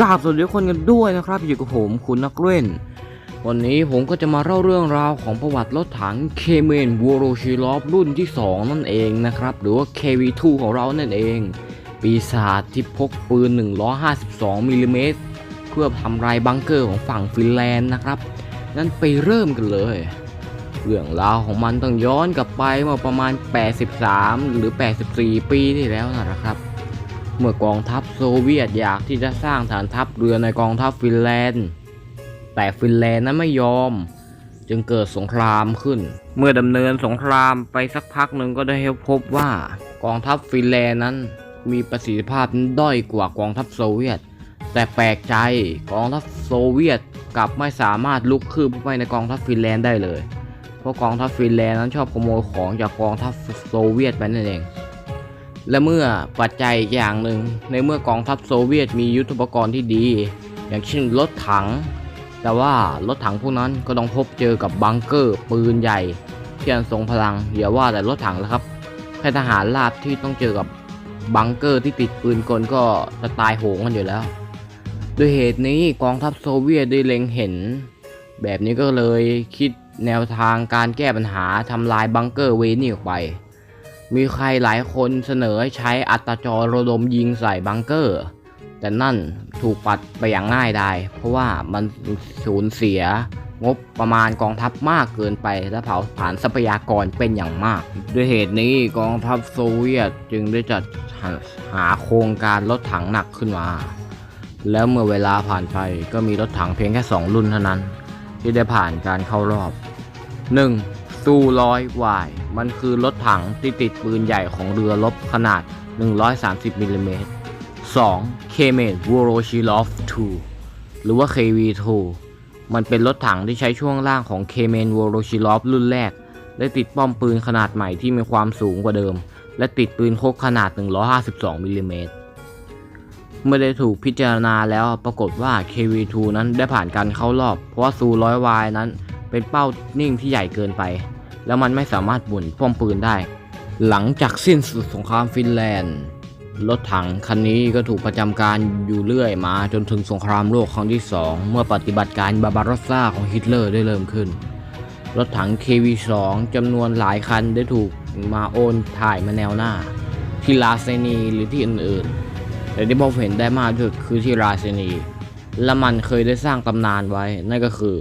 กราบสวัสดีทุกคนกันด้วยนะครับอยู่กับผมคุณนักเล่น วันนี้ผมก็จะมาเล่าเรื่องราวของประวัติรถถังเคเมนวูโรชิลอฟรุ่นที่ 2 นั่นเองนะครับ หรือว่า KV2 ของเรานั่นเอง ปีศาจที่พกปืน 152มิลลิเมตรเพื่อทำลายบังเกอร์ของฝั่งฟินแลนด์นะครับงั้นไปเริ่มกันเลย เรื่องราวของมันต้องย้อนกลับไปเมื่อประมาณ 83 หรือ 84 ปีที่แล้วนะครับ เมื่อกองทัพโซเวียตอยากที่จะสร้างฐานทัพเรือในกองทัพฟินแลนด์ แต่ฟินแลนด์นั้นไม่ยอม จึงเกิดสงครามขึ้น เมื่อดำเนินสงครามไปสักพักหนึ่งก็ได้พบว่ากองทัพฟินแลนด์นั้น มีประสิทธิภาพด้อยกว่ากองทัพโซเวียต แต่แปลกใจกองทัพโซเวียตกลับไม่สามารถลุกคืบเข้าไปในกองทัพฟินแลนด์ได้เลย เพราะกองทัพฟินแลนด์นั้นชอบขโมยของจากกองทัพโซเวียตไปนั่นเอง และเมื่อปัจจัยอย่างหนึ่งในเมื่อกองทัพโซเวียตมียุทธปกรณ์ที่ดี อย่างเช่นรถถัง แต่ว่ารถถังพวกนั้นก็ต้องพบเจอกับบังเกอร์ปืนใหญ่ที่อันทรงพลังอย่าว่าแต่รถถังแล้วครับแค่ทหารราบที่ต้องเจอกับบังเกอร์ที่ติดปืนกลก็จะตายโหงกันอยู่แล้วด้วยเหตุนี้กองทัพโซเวียตได้เล็งเห็น แบบนี้ก็เลยคิดแนวทางการแก้ปัญหาทำลายบังเกอร์เวนี่ออกไป มีใครหลายคนเสนอให้ใช้อัตจรระดมยิงใส่บังเกอร์ แต่นั่นถูกปัดไปอย่างง่ายดายเพราะว่ามันสูญเสียงบประมาณกองทัพมากเกินไปและเผาผลาญทรัพยากรเป็นอย่างมาก ด้วยเหตุนี้กองทัพโซเวียตจึงได้จัดหาหาโครงการรถถังหนักขึ้นมา แล้วเมื่อเวลาผ่านไปก็มีรถถังเพียงแค่ 2 รุ่นเท่านั้น ที่ได้ผ่านการเข้ารอบ 1. ซูร้อยวาย มันคือรถถังที่ติดปืนใหญ่ของเรือรบขนาด 130มิลลิเมตร 2. k m e n v o r o s h i l o v 2 หรือว่า KV2 มันเป็นรถถังที่ใช้ช่วงล่างของ k m e n v o r o s h i l o v รุ่นแรกและติดป้อมปืนขนาดใหม่ที่มีความสูงกว่าเดิม และติดปืนพกขนาด 152มิลลิเมตรเมื่อได้ถูกพิจารณาแล้วปรากฏว่า KV2 นั้นได้ผ่านการเข้ารอบ เพราะว่าซูร้อยวายนั้นเป็นเป้านิ่งที่ใหญ่เกินไป แล้วมันไม่สามารถบุนป้อมปืนได้ หลังจากสิ้นสุดสงครามฟินแลนด์ รถถังคันนี้ก็ถูกประจำการอยู่เรื่อยมาจนถึงสงครามโลกครั้งที่2เมื่อปฏิบัติการบาบาโรสซาของฮิตเลอร์ได้เริ่มขึ้น รถถัง KV2 จำนวนหลายคันได้ถูกมาโอนถ่ายมาแนวหน้า ที่ลาเซนีหรือที่อื่นๆแต่ที่ผมเห็นได้มากที่สุดคือที่ราเซนีและมันเคยได้สร้างตำนานไว้นั่นก็คือ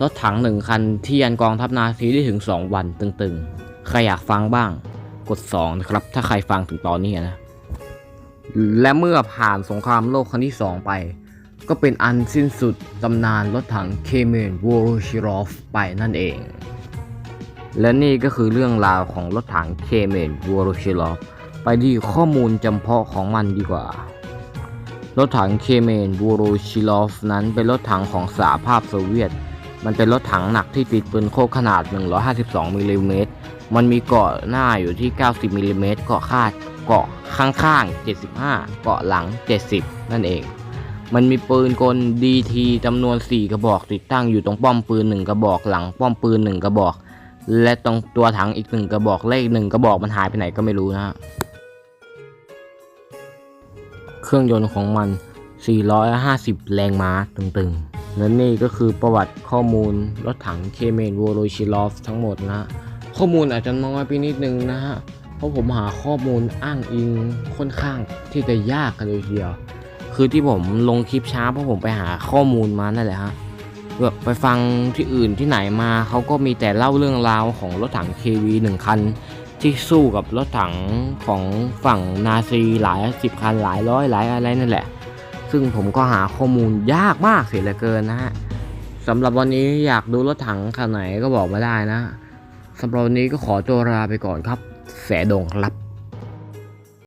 รถถังหนึ่งคันที่ยันกองทัพนาซีได้ถึง 2 วันตึงๆ ใครอยากฟังบ้าง กด 2 นะครับ ถ้าใครฟังถึงตอนนี้นะ และเมื่อผ่านสงครามโลกครั้งที่ 2 ไป ก็เป็นอันสิ้นสุดตำนานรถถังเคเมนวอรชิรอฟไปนั่นเอง และนี่ก็คือเรื่องราวของรถถังเคเมนวอรชิรอฟไปที่ข้อมูลจำเพาะของมันดีกว่ารถถังเคเมนวูโรชิลอฟนั้นเป็นรถถังของสหภาพโซเวียต มันเป็นรถถังหนักที่ติดปืนโคกขนาด 152มิลลิเมตร มันมีเกราะหน้าอยู่ที่ 90มิลลิเมตร เกราะคาด เกราะข้างๆ 75 เกราะหลัง 70 นั่นเอง มันมีปืนกล DT จำนวน 4 กระบอกติดตั้งอยู่ตรงป้อมปืน 1 กระบอกหลังป้อมปืน 1 กระบอก และตรงตัวถังอีก 1 กระบอกเลข 1 กระบอกมันหายไปไหนก็ไม่รู้นะฮะ เครื่องยนต์ของมัน 450 แรงม้าตึงๆ และนี่ก็คือประวัติข้อมูลรถถังเคเมนโวโรชิลอฟทั้งหมดนะข้อมูลอาจจะน้อยไปนิดนึงนะฮะ เพราะผมหาข้อมูลอ้างอิงค่อนข้างที่จะยากกันเลยทีเดียว คือที่ผมลงคลิปช้าเพราะผมไปหาข้อมูลมานั่นแหละฮะแบบไปฟังที่อื่นที่ไหนมาเขาก็มีแต่เล่าเรื่องราวของรถถัง KV หนึ่งคัน ที่สู้กับรถถังของฝั่งนาซีหลายสิบคันหลายร้อยหลายอะไรนั่นแหละ ซึ่งผมก็หาข้อมูลยากมากเสียเหลือเกินนะฮะสำหรับวันนี้อยากดูรถถังคันไหนก็บอกมาได้นะสำหรับวันนี้ก็ขอตัวลาไปก่อนครับ แสดงครับ